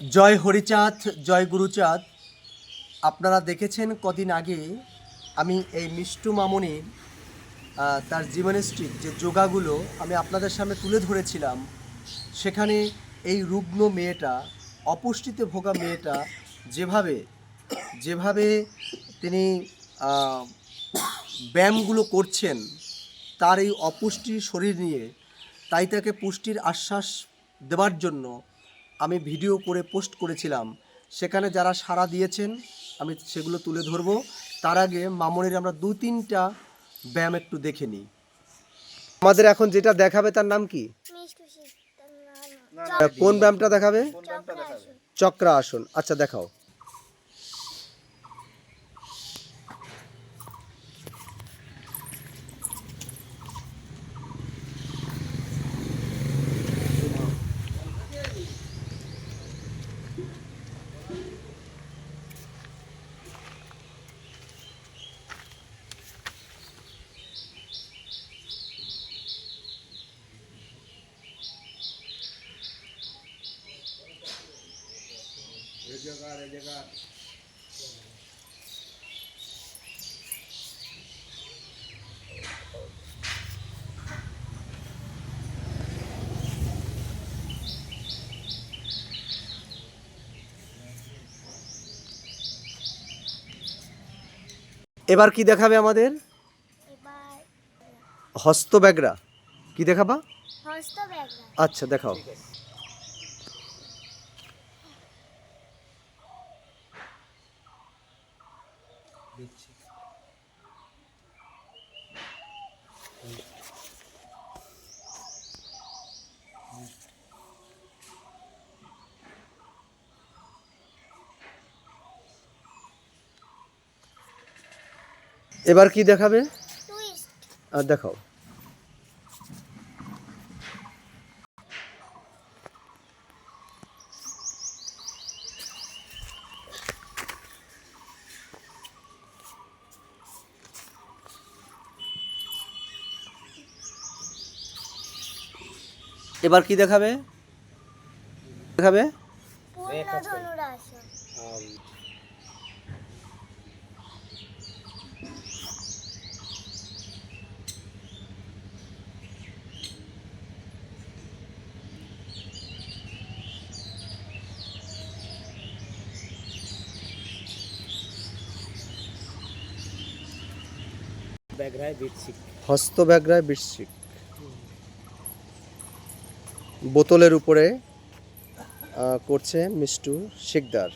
জয় হরিচাঁদ জয় গুরুচাঁদ। আপনারা দেখেছেন কদিন আগে আমি এই মিষ্টু মামনির আহ, তার জীবনেস্ট্রিক যে যোগাগুলো আমি আপনাদের সামনে তুলে ধরেছিলাম সেখানে এই রুগ্ন মেয়েটা অপুষ্টিতে ভোগা মেয়েটা যেভাবে যেভাবে তিনি ব্যায়ামগুলো করছেন তার এই অপুষ্টির শরীর নিয়ে তাই তাকে পুষ্টির আশ্বাস দেওয়ার জন্য আমি ভিডিও করে পোস্ট করেছিলাম। সেখানে যারা সাড়া দিয়েছেন আমি সেগুলো তুলে ধরব। তার আগে মামনির আমরা দু তিনটা ব্যায়াম একটু দেখে নিই। আমাদের এখন যেটা দেখাবে তার নাম কি? কোন ব্যায়ামটা দেখাবে? চক্রাসন। আচ্ছা চক্র এবার কি দেখাবে আমাদের? হস্ত হস্তব্যাগরা। কি দেখাবা? আচ্ছা দেখাও। এবার কি দেখাবে? আর দেখাও। এবার কি দেখাবে? দেখাবে? ধনুরাসন হস্তব্যাগ্রায় বৃশ্চিক বোতলের উপরে করছে মিষ্টু শিকদার।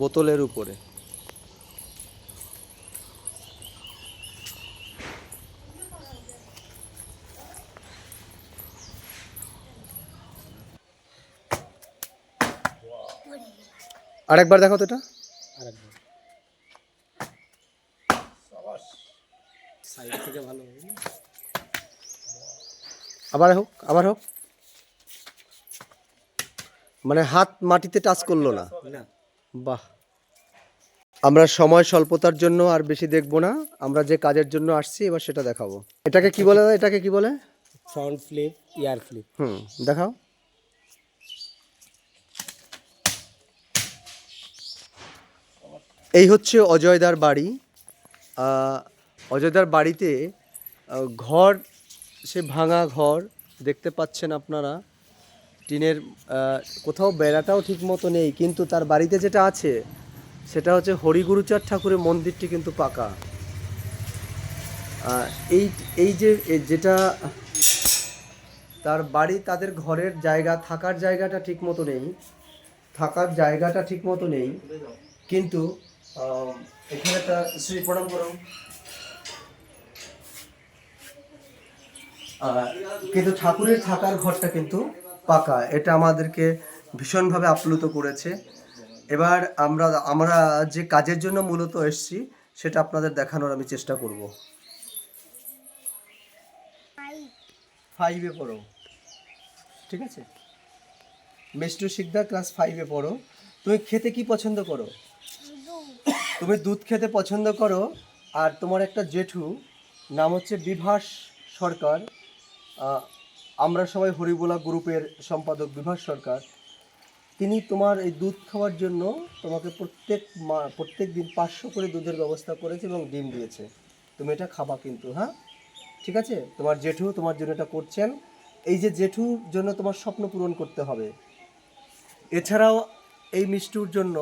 বোতলের উপরে। আরেকবার দেখো তো এটা। আবার হোক আবার হোক। মানে হাত মাটিতে টাচ করল না। বাহ। আমরা সময় স্বল্পতার জন্য আর বেশি দেখব না। আমরা যে কাজের জন্য আসছি এবার সেটা দেখাবো। এটাকে কি বলে এটাকে কি বলে? ফ্রন্ট ফ্লিপ ইয়ার ফ্লিপ হুম দেখাও। এই হচ্ছে অজয়দার বাড়ি। অজয়দার বাড়িতে ঘর সে ভাঙা ঘর, দেখতে পাচ্ছেন আপনারা। টিনের কোথাও বেড়াটাও ঠিক মতো নেই, কিন্তু তার বাড়িতে যেটা আছে, সেটা হচ্ছে হরিগুরুচাঁদ ঠাকুরের মন্দিরটি কিন্তু পাকা। এই এই যে যেটা তার বাড়ি, তাদের ঘরের জায়গা, থাকার জায়গাটা ঠিক মতো নেই। থাকার জায়গাটা ঠিক মতো নেই, কিন্তু এখানে একটা শ্রী প্রণাম করো কিন্তু ঠাকুরের থাকার ঘরটা কিন্তু পাকা। এটা আমাদেরকে ভীষণভাবে আপ্লুত করেছে। এবার আমরা আমরা যে কাজের জন্য মূলত এসেছি, সেটা আপনাদের দেখানোর আমি চেষ্টা করব। ফাইভে পড়ো। ঠিক আছে? মিষ্টু শিকদার ক্লাস ফাইভে পড়ো। তুমি খেতে কি পছন্দ করো? তুমি দুধ খেতে পছন্দ করো। আর তোমার একটা জেঠু, নাম হচ্ছে বিভাস সরকার। আমরা সবাই হরিবোলা গ্রুপের সম্পাদক বিভাস সরকার। তিনি তোমার এই দুধ খাওয়ার জন্য তোমাকে প্রত্যেক মা, প্রত্যেক দিন পাঁচশো করে দুধের ব্যবস্থা করেছে এবং ডিম দিয়েছে। তুমি এটা খাবা কিন্তু হ্যাঁ? ঠিক আছে? তোমার জেঠু তোমার জন্য এটা করছেন। এই যে জেঠুর জন্য তোমার স্বপ্ন পূরণ করতে হবে। এছাড়াও এই মিষ্টুর জন্য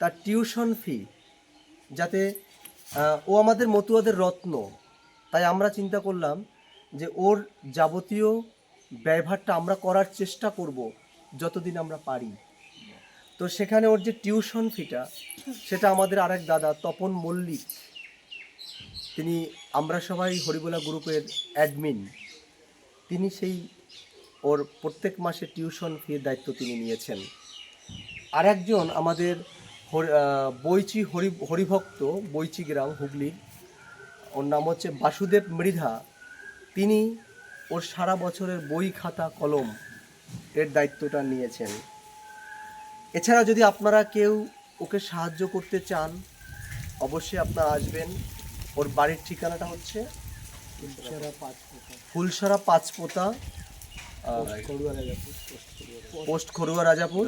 তার টিউশন ফি, যাতে ও আমাদের মতুয়াদের রত্ন। তাই আমরা চিন্তা করলাম যে ওর যাবতীয় ব্যয়ভারটা আমরা করার চেষ্টা করব যতদিন আমরা পারি। তো সেখানে ওর যে টিউশন ফিটা, সেটা আমাদের আরেক দাদা তপন মল্লিক, তিনি আমরা সবাই হরিবোলা গ্রুপের অ্যাডমিন, তিনি সেই ওর প্রত্যেক মাসে টিউশন ফির দায়িত্ব তিনি নিয়েছেন। আর একজন আমাদের বইচি হরি, হরিভক্ত বইচি গ্রাম হুগলির, ওর নাম হচ্ছে বাসুদেব মৃধা। তিনি ওর সারা বছরের বই খাতা কলম এর দায়িত্বটা নিয়েছেন। এছাড়া যদি আপনারা কেউ ওকে সাহায্য করতে চান অবশ্যই আপনারা আসবেন। ওর বাড়ির ঠিকানাটা হচ্ছে ফুলসরা পাঁচপোতা পোস্ট খড়ুয়া রাজাপুর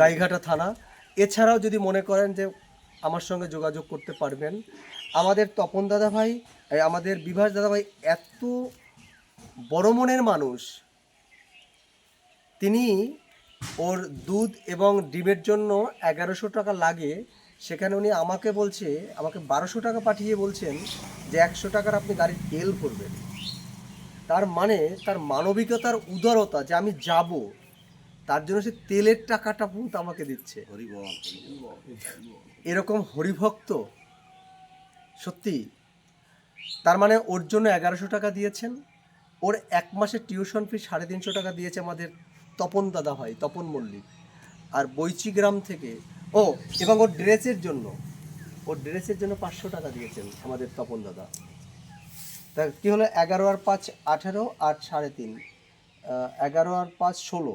গাইঘাটা থানা। এছাড়াও যদি মনে করেন যে আমার সঙ্গে যোগাযোগ করতে পারবেন আমাদের তপন দাদা ভাই আমাদের বিভাস দাদা ভাই এত বড় মনের মানুষ। তিনি ওর দুধ এবং ডিমের জন্য এগারোশো টাকা লাগে। সেখানে উনি আমাকে বলছে আমাকে বারোশো টাকা পাঠিয়ে বলছেন যে একশো টাকার আপনি গাড়ির তেল ভরবেন। তার মানে তার মানবিকতার উদারতা যে আমি যাব তার জন্য সে তেলের টাকাটা পর্যন্ত আমাকে দিচ্ছে। এরকম হরিভক্ত সত্যি? তার মানে ওর জন্য এগারোশো টাকা দিয়েছেন। ওর এক মাসের টিউশন ফি সাড়ে তিনশো টাকা দিয়েছে আমাদের তপন দাদা ভাই, তপন মল্লিক। আর বৈচি গ্রাম থেকে, ও, এবং ওর ড্রেসের জন্য, ওর ড্রেসের জন্য পাঁচশো টাকা দিয়েছেন আমাদের তপন দাদা। তা কি হলো? এগারো আর পাঁচ আঠেরো আর সাড়ে তিন। এগারো আর পাঁচ ষোলো।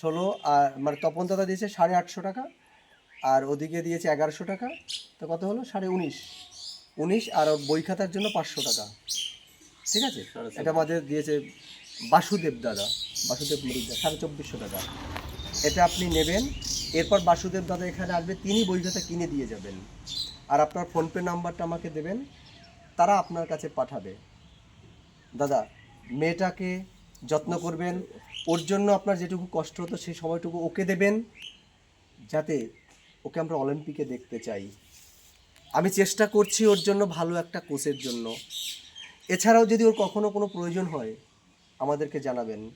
ষোলো আর মানে তপন দাদা দিয়েছে সাড়ে আটশো টাকা, আর ওদিকে দিয়েছে এগারোশো টাকা। তো কত হলো? সাড়ে উনিশ। উনিশ আর বই খাতার জন্য পাঁচশো টাকা। ঠিক আছে? এটা আমাদের দিয়েছে বাসুদেব দাদা বাসুদেব মরিদা সাড়ে চব্বিশশো টাকা। এটা আপনি নেবেন এরপর বাসুদেব দাদা এখানে আসবে তিনি বই খাতা কিনে দিয়ে যাবেন। আর আপনার ফোনপে নাম্বারটা আমাকে দেবেন তারা আপনার কাছে পাঠাবে। দাদা মেয়েটাকে যত্ন করবেন ওর জন্য আপনার যেটুকু কষ্ট হতো সেই সময়টুকু ওকে দেবেন যাতে ওকে আমরা অলিম্পিকে দেখতে চাই। আমি চেষ্টা করছি ওর জন্য ভালো একটা কোচের জন্য। এছাড়াও যদি ওর কখনো কোনো প্রয়োজন হয়, আমাদেরকে জানাবেন।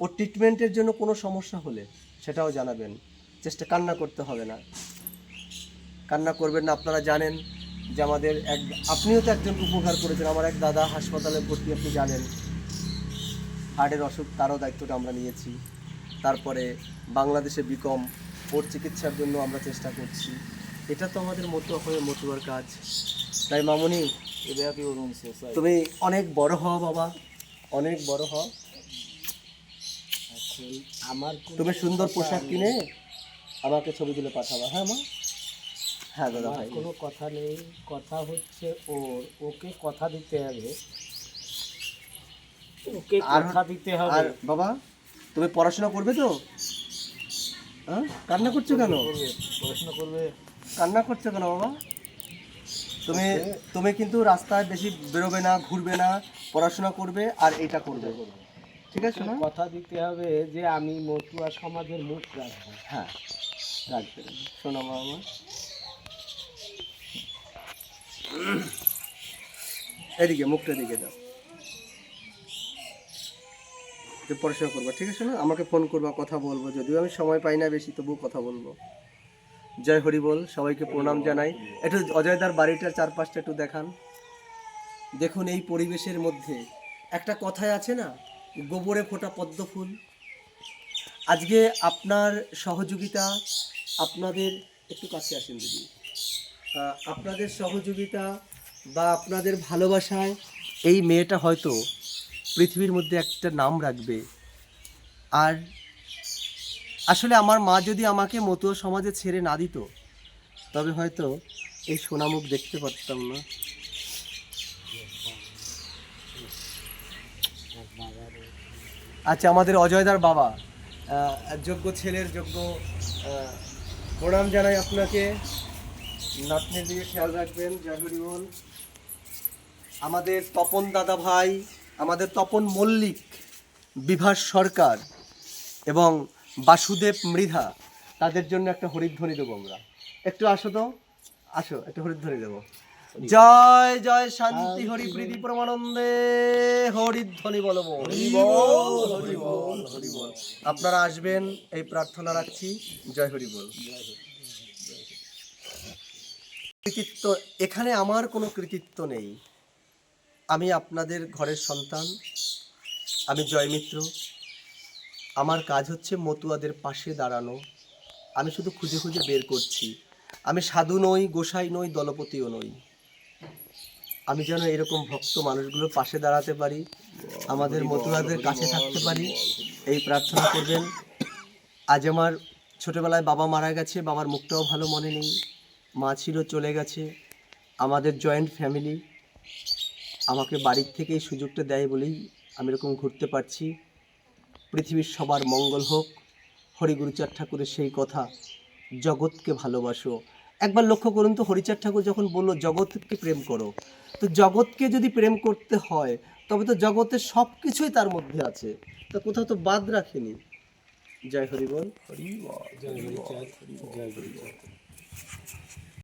ওর ট্রিটমেন্টের জন্য কোনো সমস্যা হলে সেটাও জানাবেন। চেষ্টা, কান্না করতে হবে না। কান্না করবেন না, আপনারা জানেন যে আমাদের এক, আপনিও তো একজন উপকার করেছেন। আমার এক দাদা হাসপাতালে ভর্তি, আপনি জানেন। হার্টের অসুখ, তারও দায়িত্বটা আমরা নিয়েছি। তারপরে বাংলাদেশে বিকম ওর চিকিৎসার জন্য আমরা চেষ্টা করছি। এটা তো আমাদের মতো হয়ে মতুয়ার কাজ। তাই মামনি তুমি অনেক বড় হও বাবা অনেক বড় হও। আমার তুমি সুন্দর পোশাক কিনে আমাকে ছবি তুলে পাঠাবা হ্যাঁ মা? হ্যাঁ দাদা ভাই। কোনো কথা নেই। কথা হচ্ছে ওর। ওকে কথা দিতে হবে। ওকে আর- কথা দিতে আর হবে বাবা তুমি পড়াশোনা করবে তো? হ্যাঁ? কান্না করছ কেন? পড়াশোনা করবে। কান্না করছ কেন বাবা? তুমি তুমি কিন্তু রাস্তায় বেশি বেরোবে না ঘুরবে না পড়াশোনা করবে আর এটা করবে। ঠিক আছে না কথা দিতে হবে যে আমি মতুয়া সমাজের মুখ রাখব। হ্যাঁ রাখবে। শোনো আমার এদিকে মুখটা দিকে দাও। পড়াশোনা করবা ঠিক আছে না আমাকে ফোন করবা কথা বলব। যদিও আমি সময় পাই না বেশি তবুও কথা বলব। জয় হরি বল, সবাইকে প্রণাম জানাই। একটু অজয়দার বাড়িটার চারপাশটা একটু দেখান। দেখুন এই পরিবেশের মধ্যে। একটা কথায় আছে না, গোবরে ফোটা পদ্ম ফুল। আজকে আপনার সহযোগিতা আপনাদের, একটু কাছে আসেন দিদি। আপনাদের সহযোগিতা বা আপনাদের ভালোবাসায় এই মেয়েটা হয়তো পৃথিবীর মধ্যে একটা নাম রাখবে। আর আসলে আমার মা যদি আমাকে মতুয়া সমাজে ছেড়ে না দিত, তবে হয়তো এই সোনামুখ দেখতে পারতাম না। আচ্ছা আমাদের অজয়দার বাবা যোগ্য ছেলের যোগ্য প্রণাম জানাই আপনাকে। নাতনির দিকে খেয়াল রাখবেন জয় আমাদের তপন দাদা ভাই, আমাদের তপন মল্লিক, বিভাস সরকার এবং বাসুদেব মৃধা তাদের জন্য একটা হরিধ্বনি দেবো আমরা। একটু আসো তো। আসো একটা হরিধ্বনি দেবো। জয় জয় শান্তি হরি প্রীতি প্রমানন্দে। হরিধ্বনি বলব হরি হরি বল আপনারা আসবেন এই প্রার্থনা রাখছি। জয় হরি বল। কৃতিত্ব এখানে আমার কোনো কৃতিত্ব নেই। আমি আপনাদের ঘরের সন্তান। আমি জয়মিত্র আমার কাজ হচ্ছে মতুয়াদের পাশে দাঁড়ানো। আমি শুধু খুঁজে খুঁজে বের করছি। আমি সাধু নই, গোসাই নই, দলপতিও নই। আমি যেন এরকম ভক্ত মানুষগুলোর পাশে দাঁড়াতে পারি, আমাদের মতুয়াদের কাছে থাকতে পারি। এই প্রার্থনা করবেন। আজ আমার ছোটোবেলায় বাবা মারা গেছে, বাবার মুখটাও ভালো মনে নেই। মা ছিল, চলে গেছে। আমাদের জয়েন্ট ফ্যামিলি আমাকে বাড়ির থেকে এই সুযোগটা দেয় বলেই আমি এরকম ঘুরতে পারছি। পৃথিবীর সবার মঙ্গল হোক। হরিগুরুচাঁদ ঠাকুরের সেই কথা জগৎকে ভালোবাসো। একবার লক্ষ্য করুন তো হরিচাঁদ ঠাকুর যখন বলল জগৎকে প্রেম করো। তো জগৎকে যদি প্রেম করতে হয় তবে তো জগতের সব কিছুই তার মধ্যে আছে। তো কোথাও তো বাদ রাখেনি। জয় হরি বল জয় হরিচাঁদ। জয় হরিচাঁদ।